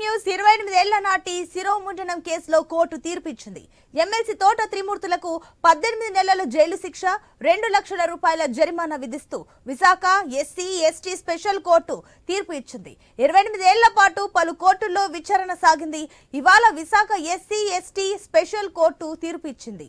News. ఇరవై ఎనిమిదేళ్ళ నాటి శిరోముండనం కేసులో కోర్టు తీర్పిచ్చింది. ఎమ్మెల్సీ తోట త్రిమూర్తులకు పద్దెనిమిది నెలల జైలు శిక్ష రెండు లక్షల రూపాయల జరిమానా విధిస్తూ Visakha SC ST special court తీర్పు ఇచ్చింది ఇరవై ఎనిమిదేళ్ళ పాటు పలు కోర్టుల్లో విచారణ సాగింది. ఇవాళ Visakha SC ST special court తీర్పు ఇచ్చింది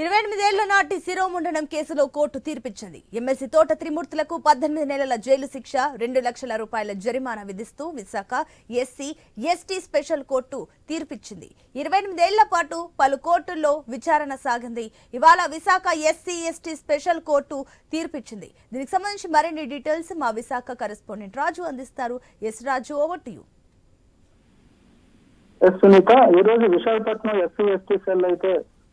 ఇరవై ఎనిమిదేళ్ళ నాటి శిరోముండనం కేసులో కోర్టు తీర్పిచ్చింది. ఎమ్మెల్సీ తోట త్రిమూర్తులకు పద్దెనిమిది నెలల జైలు శిక్ష రెండు లక్షల రూపాయల జరిమానా విధిస్తూ Visakha SC ST special court తీర్పిచ్చింది. ఇరవై ఎనిమిదేళ్ళ పాటు పలు కోర్టుల్లో విచారణ సాగింది. ఇవాళ Visakha SC ST special court తీర్పిచ్చింది. దీనికి సంబంధించి మరిన్ని డీటెయిల్స్ మా విశాఖ కరెస్పాండెంట్ రాజు అందిస్తారు. S Raju over to you. Sunitha ఈ రోజు విశాఖపట్నం ఎస్సీ ఎస్టీ సెల్ అయితే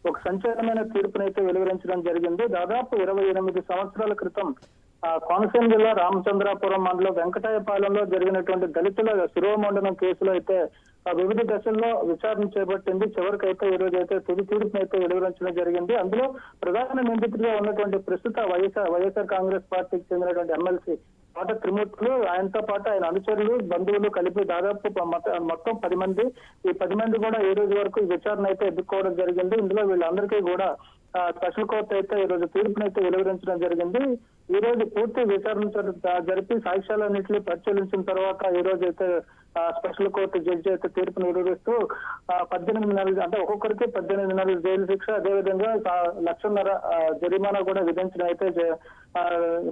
ఒక సంచలనమైన తీర్పునైతే వెలువరించడం జరిగింది. దాదాపు ఇరవై ఎనిమిది సంవత్సరాల క్రితం కోనసీమ జిల్లా రామచంద్రాపురం మండలం వెంకటాయపాలెంలో జరిగినటువంటి దళితుల శిరోమండనం కేసులో అయితే వివిధ దశల్లో విచారణ చేపట్టింది. చివరికైతే ఈ రోజు అయితే తుది తీర్పునైతే వెలువరించడం జరిగింది. అందులో ప్రధాన నిందితుడిగా ఉన్నటువంటి ప్రస్తుత వైఎస్ఆర్ వైఎస్ఆర్ కాంగ్రెస్ పార్టీకి చెందినటువంటి ఎమ్మెల్సీ పాట త్రిమూర్తులు ఆయనతో పాటు ఆయన అనుచరులు బంధువులు కలిపి దాదాపు మొత్తం- పది మంది. ఈ పది మంది కూడా ఈ రోజు వరకు విచారణ అయితే ఎదుర్కోవడం జరిగింది. ఇందులో వీళ్ళందరికీ కూడా స్పెషల్ కోర్టు అయితే ఈ రోజు తీర్పునైతే వెలువరించడం జరిగింది. ఈ రోజు పూర్తి విచారణ జరిపి సాక్ష్యాలన్నింటినీ పరిశీలించిన తర్వాత ఈ రోజు అయితే స్పెషల్ కోర్టు జడ్జి అయితే తీర్పును వెలువరిస్తూ పద్దెనిమిది నెలలు అంటే ఒక్కొక్కరికి పద్దెనిమిది నెలల జైలు శిక్ష. అదేవిధంగా లక్షన్నర జరిమానా కూడా విధించడం అయితే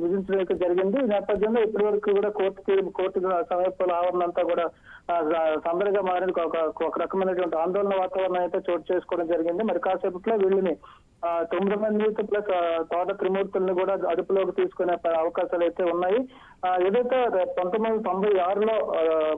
విధించడం జరిగింది. ఈ నేపథ్యంలో ఇప్పటి వరకు కూడా కోర్టు కోర్టు సమీప ఆవరణ అంతా కూడా ఆ, స- సందడిగా మారిన ఒక ఒక రకమైనటువంటి ఆందోళన వాతావరణం అయితే చోటు చేసుకోవడం జరిగింది. మరి కాసేపట్లో వీళ్ళని తొమ్మిది మంది ప్లస్ తోట త్రిమూర్తుల్ని కూడా అదుపులోకి తీసుకునే అవకాశాలు అయితే ఉన్నాయి. ఆ, ఏదైతే పంతొమ్మిది వందల తొంభై ఆరులో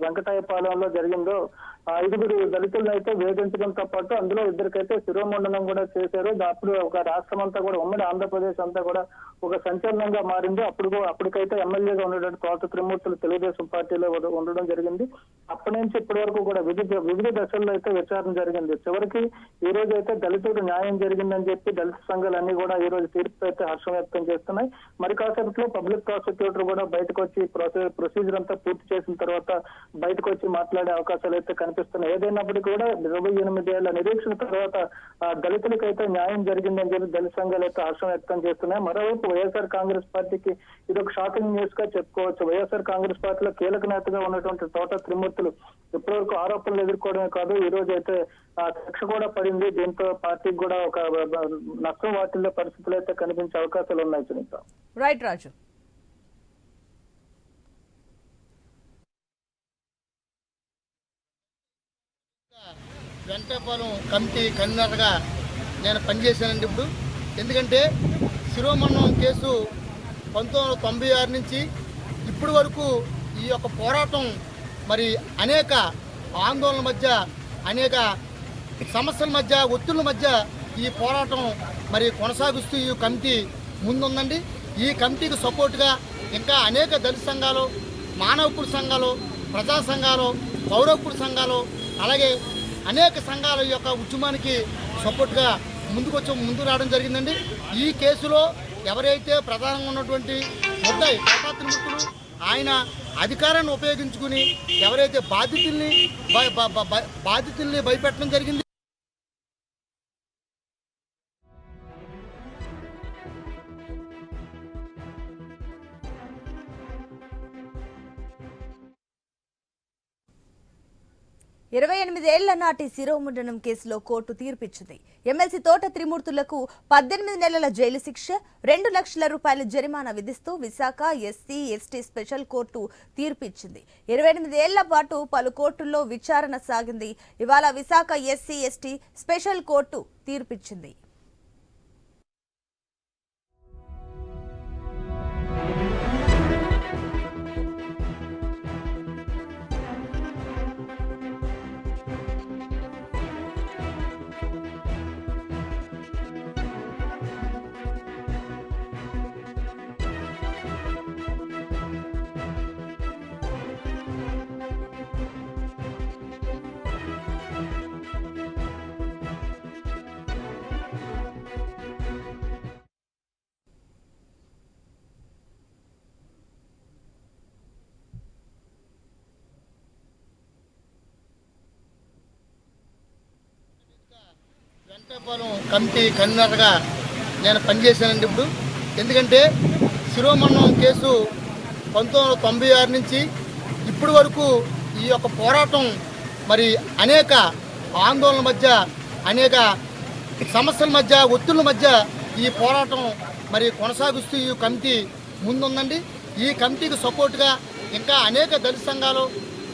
వెంకటాయపాలెంలో జరిగిందో ఐదుగురు దళితులను అయితే వేధించడంతో పాటు అందులో ఇద్దరికైతే శిరోమండనం కూడా చేశారు. అప్పుడు ఒక రాష్ట్రం అంతా కూడా ఉమ్మడి ఆంధ్రప్రదేశ్ అంతా కూడా ఒక సంచలనంగా మారింది. అప్పుడు అప్పటికైతే ఎమ్మెల్యేగా ఉన్నటువంటి తోట త్రిమూర్తులు తెలుగుదేశం పార్టీలో ఉండడం జరిగింది. అప్పటి నుంచి ఇప్పటి వరకు కూడా వివిధ వివిధ దశల్లో అయితే విచారణ జరిగింది. చివరికి ఈ రోజు అయితే దళితుడు న్యాయం జరిగిందని చెప్పి దళిత సంఘాలన్నీ కూడా ఈ రోజు తీర్పు అయితే హర్షం వ్యక్తం చేస్తున్నాయి. మరి కాసేపట్లో పబ్లిక్ ప్రాసిక్యూటర్ కూడా బయటకు వచ్చి ప్రొసీజర్ అంతా పూర్తి చేసిన తర్వాత బయటకు వచ్చి మాట్లాడే అవకాశాలు అయితే కనిపిస్తున్నాయి. ఏదైనప్పటికీ కూడా ఇరవై ఎనిమిది ఏళ్ళ నిరీక్షణ తర్వాత దళితులకైతే న్యాయం జరిగిందని చెప్పి దళిత సంఘాలు అయితే హర్షం వ్యక్తం చేస్తున్నాయి. మరోవైపు వైఎస్ఆర్ కాంగ్రెస్ పార్టీకి ఇది ఒక షాకింగ్ న్యూస్గా చెప్పుకోవచ్చు. వైఎస్ఆర్ కాంగ్రెస్ పార్టీలో కీలక నేతగా ఉన్నటువంటి తోట త్రిమూర్తులు ఇప్పటివరకు ఆరోపణలు ఎదుర్కోవడమే కాదు ఈ రోజు అయితే శిక్ష కూడా పడింది. దీంతో పార్టీకి కూడా ఒక నష్టం వాటిల్లో పరిస్థితులు అయితే కనిపించే అవకాశాలు ఉన్నాయి సునీత. రైట్ రాజు. వెంకటాపురం కమిటీ కన్వీనర్గా నేను పనిచేశానండి ఇప్పుడు. ఎందుకంటే శిరోమన్నం కేసు పంతొమ్మిది వందల తొంభై ఆరు నుంచి ఇప్పటి వరకు ఈ యొక్క పోరాటం మరి అనేక ఆందోళనల మధ్య అనేక సమస్యల మధ్య ఒత్తిళ్ళ మధ్య ఈ పోరాటం మరి కొనసాగిస్తూ ఈ కమిటీ ముందుందండి. ఈ కమిటీకి సపోర్ట్గా ఇంకా అనేక దళిత సంఘాలు మానవకుడు సంఘాలు ప్రజా సంఘాలు పౌరకుడు సంఘాలు అలాగే అనేక సంఘాల యొక్క ఉద్యమానికి సపోర్ట్గా ముందుకొచ్చి ముందు రావడం జరిగిందండి. ఈ కేసులో ఎవరైతే ప్రధానంగా ఉన్నటువంటి ముద్దాయి ప్రతాత్రిమూర్తులు ఆయన అధికారాన్ని ఉపయోగించుకుని ఎవరైతే బాధితుల్ని బాధితుల్ని భయపెట్టడం జరిగింది ఇరవై ఎనిమిదేళ్ళ నాటి శిరోముండనం కేసులో కోర్టు తీర్పిచ్చింది. ఎమ్మెల్సీ తోట త్రిమూర్తులకు పద్దెనిమిది నెలల జైలు శిక్ష రెండు లక్షల రూపాయల జరిమానా విధిస్తూ Visakha SC ST special court తీర్పిచ్చింది. ఇరవై ఎనిమిదేళ్ళ పాటు పలు కోర్టుల్లో విచారణ సాగింది. ఇవాళ Visakha SC ST special court తీర్పిచ్చింది. వ్యాపారం కమిటీ కన్వీనర్గా నేను పనిచేశానండి ఇప్పుడు. ఎందుకంటే శిరోమన్నం కేసు పంతొమ్మిది వందల తొంభై ఆరు నుంచి ఇప్పటి వరకు ఈ యొక్క పోరాటం మరి అనేక ఆందోళనల మధ్య అనేక సమస్యల మధ్య ఒత్తిళ్ళ మధ్య ఈ పోరాటం మరి కొనసాగిస్తూ ఈ కమిటీ ముందుందండి. ఈ కమిటీకి సపోర్ట్గా ఇంకా అనేక దళిత సంఘాలు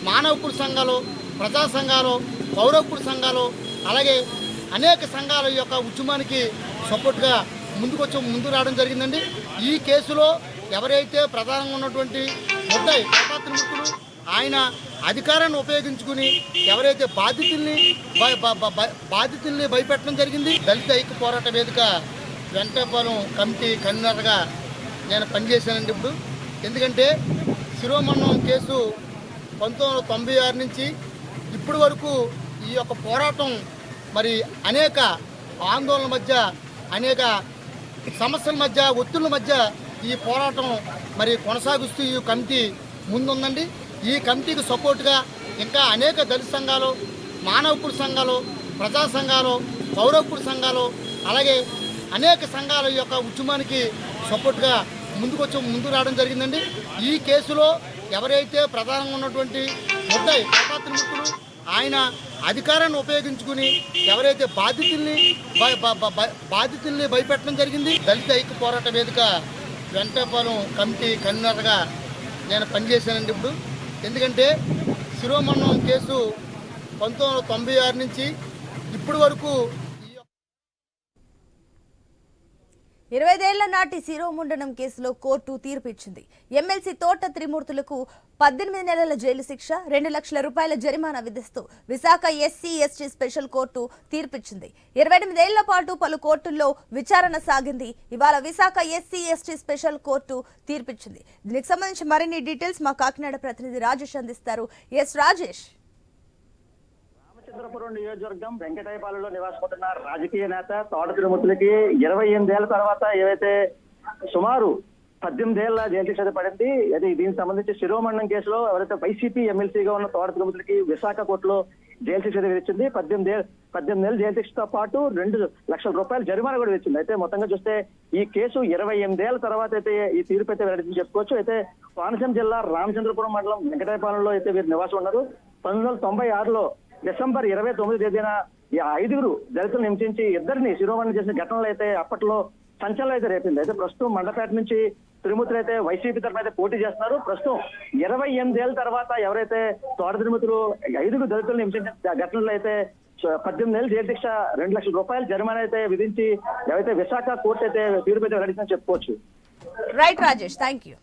మానవ సంఘాలు ప్రజా సంఘాలు పౌర సంఘాలు అలాగే అనేక సంఘాల యొక్క ఉద్యమానికి సపోర్ట్గా ముందుకొచ్చి ముందు రావడం జరిగిందండి. ఈ కేసులో ఎవరైతే ప్రధానంగా ఉన్నటువంటి ముద్దాయి ప్రతాత్రిమూర్తులు ఆయన అధికారాన్ని ఉపయోగించుకుని ఎవరైతే బాధితుల్ని బాధితుల్ని భయపెట్టడం జరిగింది. దళిత ఐక్య పోరాట వేదిక వెంటపాలెం కమిటీ కన్వీనర్గా నేను పనిచేశానండి ఇప్పుడు. ఎందుకంటే శిరోమన్నం కేసు పంతొమ్మిది వందల తొంభై ఆరు నుంచి ఇప్పటి వరకు ఈ యొక్క పోరాటం మరి అనేక ఆందోళనల మధ్య అనేక సమస్యల మధ్య ఒత్తిళ్ళ మధ్య ఈ పోరాటం మరి కొనసాగిస్తూ ఈ కమిటీ ముందుందండి. ఈ కమిటీకి సపోర్ట్గా ఇంకా అనేక దళిత సంఘాలు మానవకుడు సంఘాలు ప్రజా సంఘాలు పౌర సంఘాలు అలాగే అనేక సంఘాల యొక్క ఉద్యమానికి సపోర్ట్గా ముందుకొచ్చి ముందు రావడం జరిగిందండి. ఈ కేసులో ఎవరైతే ప్రధానంగా ఉన్నటువంటి ముద్దాయి ప్రతాత్రిమూర్తులు ఆయన అధికారాన్ని ఉపయోగించుకుని ఎవరైతే బాధితుల్ని బాధితుల్ని భయపెట్టడం జరిగింది దళిత ఐక్య పోరాట వేదిక వెంటపాలెం కమిటీ కన్వీనర్గా నేను పనిచేశానండి ఇప్పుడు. ఎందుకంటే శిరోమన్నం కేసు పంతొమ్మిది వందల తొంభై ఆరు నుంచి ఇప్పటి వరకు ఈ యొక్క ఇరవైదేళ్ళ నాటి శిరోముండనం కేసులో కోర్టు తీర్పు ఇచ్చింది ఎమ్మెల్సీ తోట త్రిమూర్తులకు పద్దెనిమిది నెలల జైలు శిక్ష రెండు లక్షల రూపాయల జరిమానా విధిస్తూ Visakha SC ST special court తీర్పిచ్చింది. ఇరవై ఎనిమిదేళ్ళ పాటు పలు కోర్టుల్లో విచారణ సాగింది. ఇవాళ Visakha SC ST special court తీర్పిచ్చింది. దీనికి సంబంధించి మరిన్ని డీటెయిల్స్ మా కాకినాడ ప్రతినిధి రాజేష్ అందిస్తారు. ఎస్ రాజేష్. రామచంద్రపురం నియోజకవర్గం వెంకటాయపాలెంలో నివాసముంటున్న రాజకీయ నేత తోట తిరుమతులకి ఇరవై ఎనిమిదేళ్ళ తర్వాత ఏవైతే సుమారు పద్దెనిమిది ఏళ్ళ చదువు శిక్ష అయితే పడింది అది దీనికి సంబంధించి శిరోమండలం కేసులో ఎవరైతే వైసీపీ ఎమ్మెల్సీగా ఉన్న తోట తిరుమతులకి విశాఖ కోర్టులో జైలు శిక్ష విధించింది. పద్దెనిమిది పద్దెనిమిది ఏళ్ళ జైలు శిక్షతో పాటు రెండు లక్షల రూపాయల జరిమానా కూడా వచ్చింది అయితే మొత్తంగా చూస్తే ఈ కేసు ఇరవై ఎనిమిదేళ్ళ తర్వాత అయితే ఈ తీర్పు అయితే వెల్లడించి చెప్పుకోవచ్చు. అయితే కోనసీమ జిల్లా రామచంద్రపురం మండలం వెంకటాయపాలెంలో అయితే వీరు నివాసం ఉన్నారు. పంతొమ్మిది వందల తొంభై ఆరులో డిసెంబర్ ఇరవై తొమ్మిది తేదీన ఈ ఐదుగురు దళితులను హింసించి ఇద్దరిని శిరోమణి చేసిన ఘటనలు అయితే అప్పట్లో సంచలనం అయితే రేపింది. అయితే ప్రస్తుతం మండపేట నుంచి తిరుమతులు అయితే వైసీపీ తరఫున అయితే పోటీ చేస్తున్నారు. ప్రస్తుతం ఇరవై ఎనిమిదేళ్ళ తర్వాత ఎవరైతే తోట తిరుమతులు ఐదుగురు దళితులను హింసించిన ఘటనలు అయితే పద్దెనిమిది నెలలు జైలు శిక్ష రెండు లక్షల రూపాయలు జరిమానా అయితే విధించి ఎవరైతే విశాఖ కోర్టు అయితే తీర్పు అయితే వెల్లడించిందని చెప్పుకోవచ్చు. Right Rajesh thank you